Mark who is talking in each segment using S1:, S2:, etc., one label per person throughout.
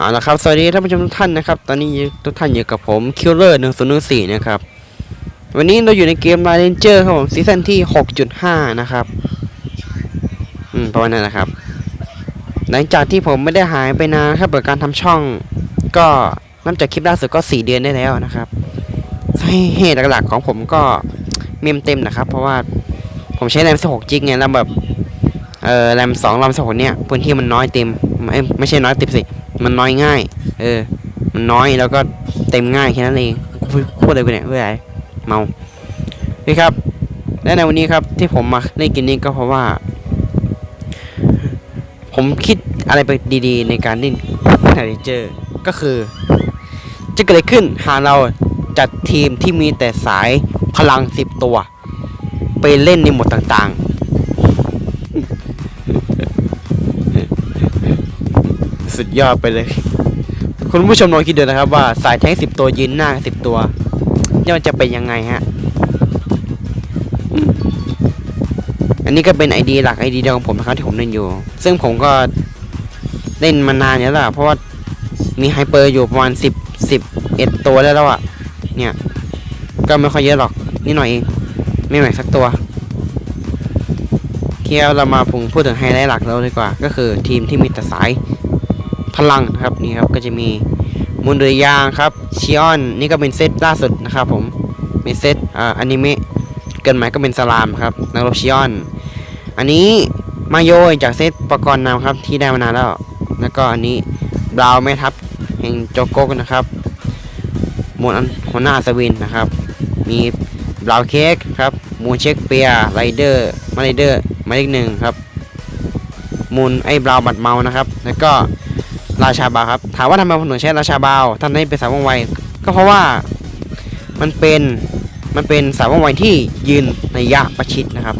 S1: เอาละครับ สวัสดีท่านผู้ชมทุกท่านนะครับ ตอนนี้ทุกท่านอยู่กับผม Killer 1 0 1 4นย์สี่นะครับ วันนี้เราอยู่ในเกม Line Ranger ครับผมซีซั่นที่6.5นะครับ อืมประมาณนั้นนะครับ หลังจากที่ผมไม่ได้หายไปนานครับเปิดการทำช่อง ก็นับจากคลิปล่าสุดก็4เดือนได้แล้วนะครับสาเหตุหลักๆของผมก็เมมเต็มนะครับ เพราะว่าผมใช้แรม16จิกไงแล้วแบบเออแรม2แรม16เนี่ยพื้นที่มันน้อยเต็มไม่ไม่ใช่น้อยเต็มสิ มันน้อยง่าย เออ มันน้อยแล้วก็เต็มง่ายแค่นั้นเองพูดพูดอะไรไปเนี่ยเพื่ออะไรเมานี่ครับ และในวันนี้ครับที่ผมมาเล่นกินนี้ก็เพราะว่า ผมคิดอะไรไปดีๆ ในการเล่นไนเจอร์ก็คือ จะเกิดอะไรขึ้นหากเราจัดทีมที่มีแต่สายพลังสิบตัว ไปเล่นในหมดต่างๆ สุดยอดไปเลย คุณผู้ชมลองคิดดูนะครับว่าสายแท้งสิบตัวยืนหน้าสิบตัวเนี่ยมันจะเป็นยังไงฮะ อันนี้ก็เป็นไอเดียหลักไอเดียเดียวของผมนะครับที่ผมเล่นอยู่ ซึ่งผมก็เล่นมานานแล้วล่ะ เพราะว่ามีไฮเปอร์อยู่ประมาณสิบสิบเอ็ดตัวแล้วอะ เนี่ย ก็ไม่ค่อยเยอะหรอกนิดหน่อยเองไม่แบ่งสักตัวเที่ยวเรามาพูดถึงไฮไลท์หลักเราดีกว่า ก็คือทีมที่มีแต่สาย พลังนะครับนี่ครับก็จะมีมุนเรือยางครับชิออนนี่ก็เป็นเซตล่าสุดนะครับผมเป็นเซตอ่าอนิเมะเกินหมายก็เป็นสลามครับนักรบชิออน อันนี้มาโยจากเซตประกรณ์นำครับที่ได้มานานแล้วแล้วก็อันนี้บราวน์แม่ทัพแห่งโจโกกนะครับมวดอันหัวหน้าอัศวินนะครับ มีบราวน์เค้กครับมูนเช็คเปียไรเดอร์มาไรเดอร์มาเลขหนึ่งครับมูนไอ้บราวน์บัดเมานะครับ แล้วก็ ราชาบาวครับ ถามว่าทำไมผมถึงใช้ราชาบาวท่านให้เป็นสายว่องไว ก็เพราะว่ามันเป็นมันเป็นสายว่องไวที่ยืนในยะประชิดนะครับ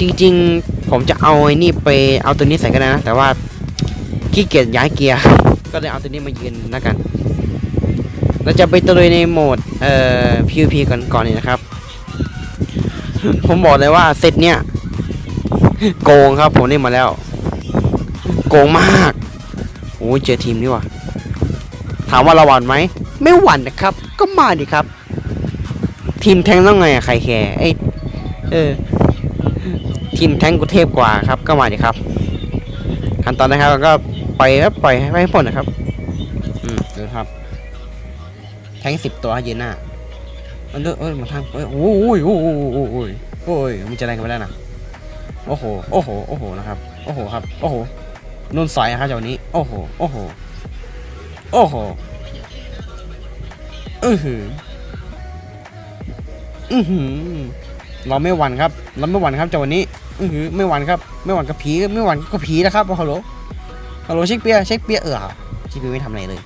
S1: จริงๆผมจะเอาไอ้นี่ไปเอาตัวนี้ใส่ก็ได้นะ แต่ว่าขี้เกียจย้ายเกียร์ ก็เลยเอาตัวนี้มายืนแล้วกัน เราจะไปตะลุยในโหมดเอ่อ PVP ก่อนก่อนนี่นะครับ ผมบอกเลยว่าเซตเนี้ยโกงครับผมเล่นมาแล้ว โกงมาก โอ้เจอทีมนี่ว่ะถามว่าเราหวั่นไหม ไม่หวั่นนะครับ ก็มาดิครับ ทีมแทงต้องไงอะใครแคร์ไอเออ ทีมแทงกูเทพกว่าครับ ก็มาดิครับ ขั้นตอนนะครับก็ปล่อยครับปล่อยให้ให้พ้นนะครับ อืมดูครับ แทงสิบตัวยืนหน้ามันเด้อเอ้ยมันทางเอ้ยโอ้ยโอ้ยโอ้ยโอ้ยโอ้ยมันจะแรงกันไปแล้วนะโอ้โห โอ้โห โอ้โหนะครับ โอ้โหครับ โอ้โห นุ่นสอยนะครับจากนี้ โอ้โห โอ้โห โอ้โหอือหืออือหือเราไม่หวั่นครับ เราไม่หวั่นครับจากวันนี้ อือหือไม่หวั่นครับ ไม่หวั่นกับผี ไม่หวั่นก็ผีนะครับฮัลโหลฮัลโหลเช็คเปียเช็คเปียเออเช็คเปียไม่ทำอะไรเลย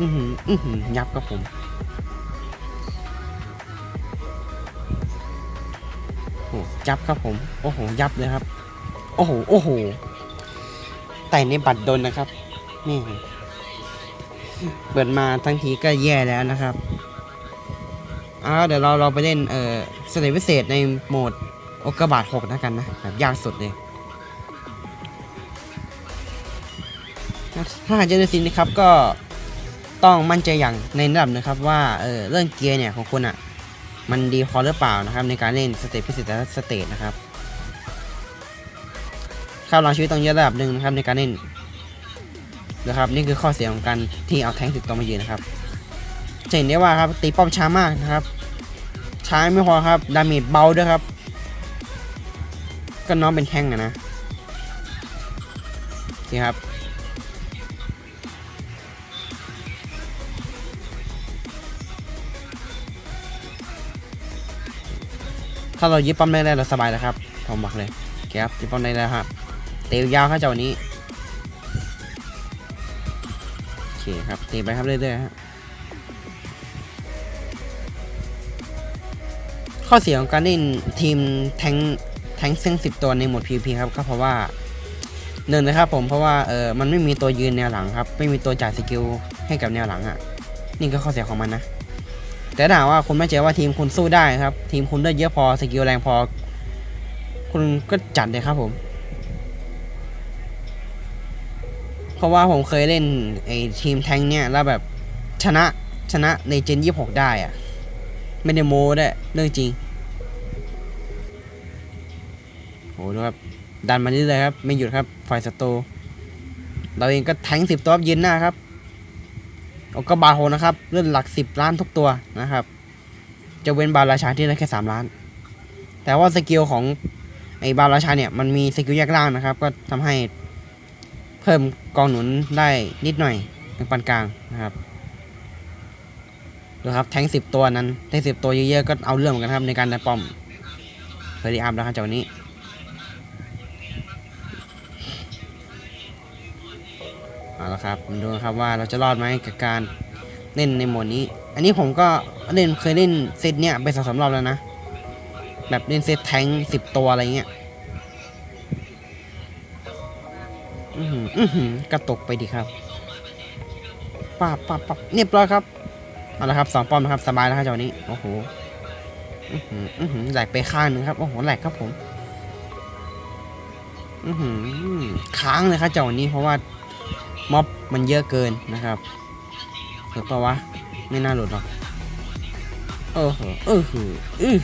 S1: อือหืออือหือยับครับผมโอ้ยับครับผม โอ้โห ยับเลยครับ อ้โห โอ้โห แต่ในบัตรดนนะครับ นี่ เปิดมาทั้งทีก็แย่แล้วนะครับเอาเดี๋ยวเราเราไปเล่น เอ่อสเตจพิเศษในโหมดโอกาบาทหกนะกันนะ แบบยากสุดเลย ถ้าหากจะได้สินนะครับก็ต้องมั่นใจอย่างในระดับนะครับว่า เออเรื่องเกียร์เนี่ยของคุณอะ มันดีพอหรือเปล่านะครับ ในการเล่นสเตจพิเศษแต่ละสเตจนะครับ ค่าพลังชีวิตต้องเยอะระดับหนึ่งนะครับในการเล่นนะครับนี่คือข้อเสียของการที่เอาแทงติดตัวมายืนนะครับจะเห็นได้ว่าครับตีป้อมช้ามากนะครับ ช้าไม่พอครับดาเมจเบาด้วยครับ ก็น้องเป็นแทงอะนะนี่ครับถ้าเรายึดป้อมได้แล้วเราสบายแล้วครับผมบอกเลยโอเคครับยึดป้อมได้แล้วครับ เตะยาวครับเจ้าวันนี้โอเคครับเตะไปครับเรื่อยๆฮะข้อเสียของการเล่นทีมแทงแทงเส้นสิบตัวในหมด PVP ครับก็เพราะว่าหนึ่งนะครับผมเพราะว่าเออมันไม่มีตัวยืนแนวหลังครับ ไม่มีตัวจ่ายสกิลให้กับแนวหลังอะ นี่ก็ข้อเสียของมันนะ แต่ถาหาว่าคุณไม่เจอว่าทีมคุณสู้ได้ครับ ทีมคุณได้เยอะพอสกิลแรงพอ คุณก็จัดเลยครับผม เพราะว่าผมเคยเล่นไอ้ทีมแทงเนี่ยแล้วแบบชนะชนะในเจนยี่หกได้อะไม่ได้โม้ได้วยเรื่องจริงโหดูครับดันมาเรื่อยๆครับ ไม่หยุดครับฝ่ายศัตรูเราเองก็แทงสิบตัวยืนหน้าครับโอ้ก็บาโฮนะครับเลื่อนหลักสิบล้านทุกตัวนะครับ จะเว้นบาราชาที่ได้แค่สามล้าน แต่ว่าสกิลของไอ้บาราชาเนี่ยมันมีสกิลแยกล่างนะครับ ก็ทำให้เพิ่ม กองหนุนได้นิดหน่อยเป็นปานกลางนะครับดูครับแทงสิบตัวนั้นได้สิบตัวเยอะๆก็เอาเรื่องเหมือนกันครับในการได้ป้อมเฟรดีอาร์มแล้วครับจากวันนี้เอาละครับมาดูครับว่าเราจะรอดไหมกับการเล่นในโหมดนี้ อันนี้ผมก็เล่นเคยเล่นเซตเนี้ยไปสองสามรอบแล้วนะ แบบเล่นเซตแทงสิบตัวอะไรเงี้ย อืออือกระตกไปดีครับป้าบป้าบป้าบเรียบร้อยครับเอาละครับสองป้อมนะครับสบายแล้วครับจังหวะนี้โอ้โหอือหืออือหือแหลกไปข้างหนึ่งครับโอ้โหแหลกครับผม อือหือค้างเลยครับจังหวะนี้เพราะว่าม็อบมันเยอะเกินนะครับหรือเปล่าวะไม่น่าหลุดหรอกเออเหอเออหือเออ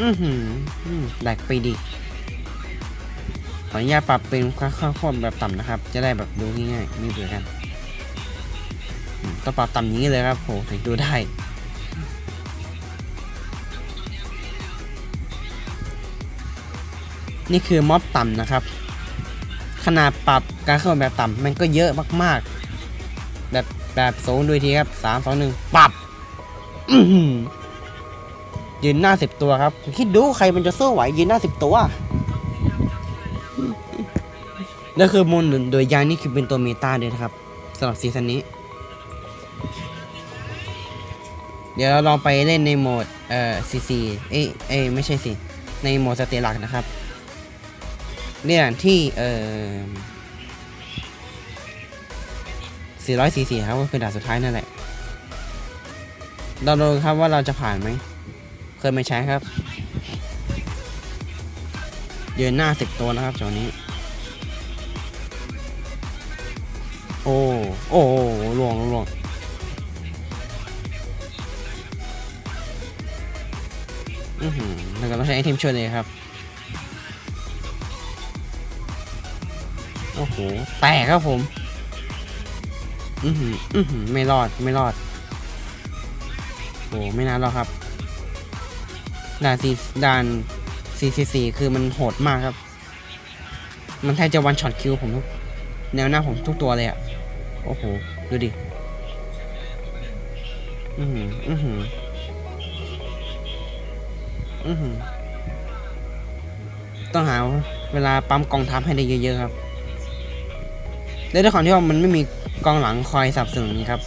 S1: อือหือแหลกไปดีขออนุญาตปรับเป็นค่าข้าความแบบต่ำนะครับ จะได้แบบดูง่ายๆไม่เบื่อกันต้องปรับต่ำอย่างนี้เลยครับโหถึงดูได้นี่คือม็อบต่ำนะครับ ขนาดปรับการเข้าแบบต่ำมันก็เยอะมากๆ แบบแบบสูงดูทีครับสามสองหนึ่งปรับ อื ยืนหน้าสิบตัวครับ คิดดูใครมันจะสู้ไหวยืนหน้าสิบตัวแล้วคือมูลหนุนโดยยางนี่คือเป็นตัวเมตาเลยนะครับสำหรับซีซั่นนี้ เดี๋ยวเราลองไปเล่นในโหมดเอ่อซีซีเอ้เอ้ไม่ใช่สิ ในโหมดสเตลักนะครับเนี่ยที่เอ่อ444ครับก็คือด่านสุดท้ายนั่นแหละเราดูครับว่าเราจะผ่านไหม เคยไม่ใช้ครับ เยืนหน้า10ตัวนะครับจอนี้ โอ้ โอ้โอ้ลวงลวงลวงอือหือแล้วก็ต้องใช้ไอเทมช่วยเลยครับ โอ้โห แตกครับผม อือหือ อือหือ ไม่รอด ไม่รอด โอ้ไม่นานหรอกครับ ด่านซีด่านซีซีซีคือมันโหดมากครับ มันแทบจะวันช็อตคิวผมทุกแนวหน้าผมทุกตัวเลยอะโอ้โห ดูดิ อือหือ อือหือ อือหือ ต้องหาเวลาปั๊มกองทัพให้ได้เยอะๆครับและด้วยความที่ว่ามันไม่มีกองหลังคอยสนับสนุนครับ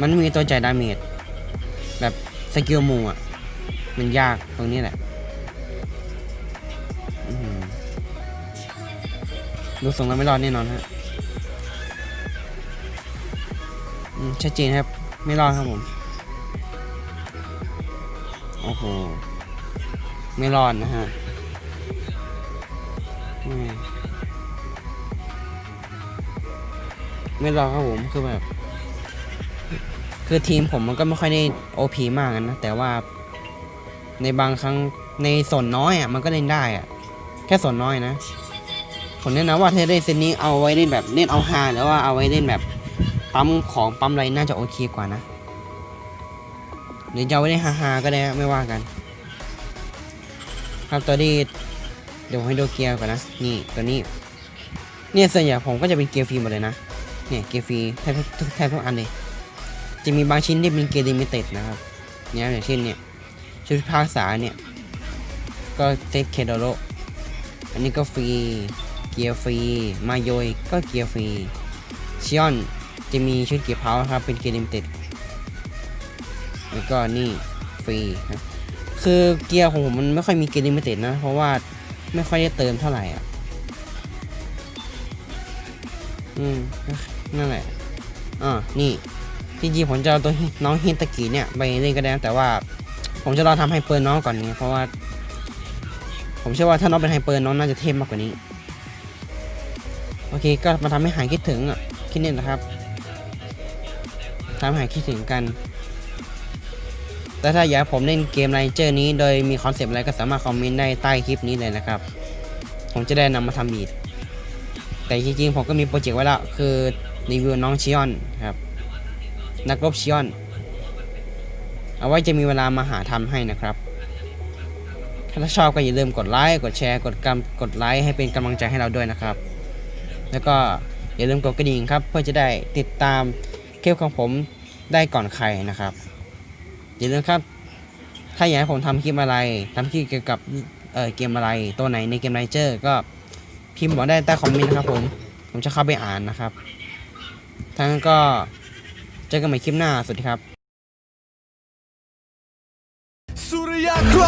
S1: มันไม่มีตัวจ่ายดาเมจแบบสกิลมูอะ มันยากตรงนี้แหละดูทรงแล้วไม่รอดแน่นอนฮะชัดเจนครับ ไม่รอดครับผม โอ้โห ไม่รอดนะฮะไม่รอครับผมคือแบบ คือทีมผมมันก็ไม่ค่อยได้โอพีมากนะ แต่ว่า ในบางครั้งในส่วนน้อยอะมันก็เล่นได้อะ แค่ส่วนน้อยนะผมแนะนำว่าถ้าเล่นเซนนี้เอาไว้เล่นแบบเล่นเอาฮาหรือว่าเอาไว้เล่นแบบปั๊มของปั๊มอะไรน่าจะโอเคกว่านะหรือจะเอาไว้เล่นฮาๆก็ได้ไม่ว่ากัน ครับตัวนี้เดี๋ยวให้ดูเกียร์ก่อนนะนี่ตัวนี้เนี่ยส่วนใหญ่ผมก็จะเป็นเกียร์ฟรีหมดเลยนะเนี่ยเกียร์ฟรีแทบทุกแทบทุกอันเลยจะมีบางชิ้นที่เป็นเกียร์ลิมิเต็ดนะครับเนี่ยอย่างเช่นเนี่ย ชุดภาษาเนี่ย ก็เซตเคโดโรอันนี้ก็ฟรี เกียร์ฟรี มาโยยก็เกียร์ฟรีชิออนจะมีชุดเกียร์เพาครับ เป็นเกียร์ลิมิเต็ดแล้วก็นี่ฟรีครับคือเกียร์ของผมมันไม่ค่อยมีเกียร์ลิมิเต็ดนะ เพราะว่าไม่ค่อยได้เติมเท่าไหร่อะ อืม นั่นแหละ อ่านี่ จริงๆผมจะเอาตัวน้องฮินตะกี้เนี่ย ไปเล่นก็ได้นแต่ว่า ผมจะรอทำให้เปิร์น้องก่อนนี้ เพราะว่า ผมเชื่อว่าถ้าน้องเป็นไฮเปอร์น้องน่าจะเทพมากกว่านี้ โอเคก็มาทำให้หายคิดถึงอะคิดเนี่ยนะครับทำให้หายคิดถึงกันแต่ถ้าอยากผมเล่นเกมไรเจอร์นี้โดยมีคอนเซปต์อะไรก็สามารถคอมเมนต์ได้ใต้คลิปนี้เลยนะครับ ผมจะได้นำมาทำอีก แต่จริงๆผมก็มีโปรเจกต์ไว้แล้ว คือรีวิวน้องชิออนครับ นักรบชิออน เอาไว้จะมีเวลามาหาทำให้นะครับ ถ้าชอบก็อย่าลืมกดไลค์ กดแชร์ กดกำกดไลค์ให้เป็นกำลังใจให้เราด้วยนะครับ แล้วก็อย่าลืมกดกระดิ่งครับ เพื่อจะได้ติดตามคลิปของผมได้ก่อนใครนะครับ อย่าลืมครับ ถ้าอยากให้ผมทำคลิปอะไรทำคลิปเกี่ยวกับเออเกมอะไร ตัวไหนในเกมไรเจอร์ก็พิมพ์บอกได้ใต้คอมเมนต์นะครับผม ผมจะเข้าไปอ่านนะครับทั้งนั้นก็เจอกันใหม่คลิปหน้า สวัสดีครับ
S2: สุริยคร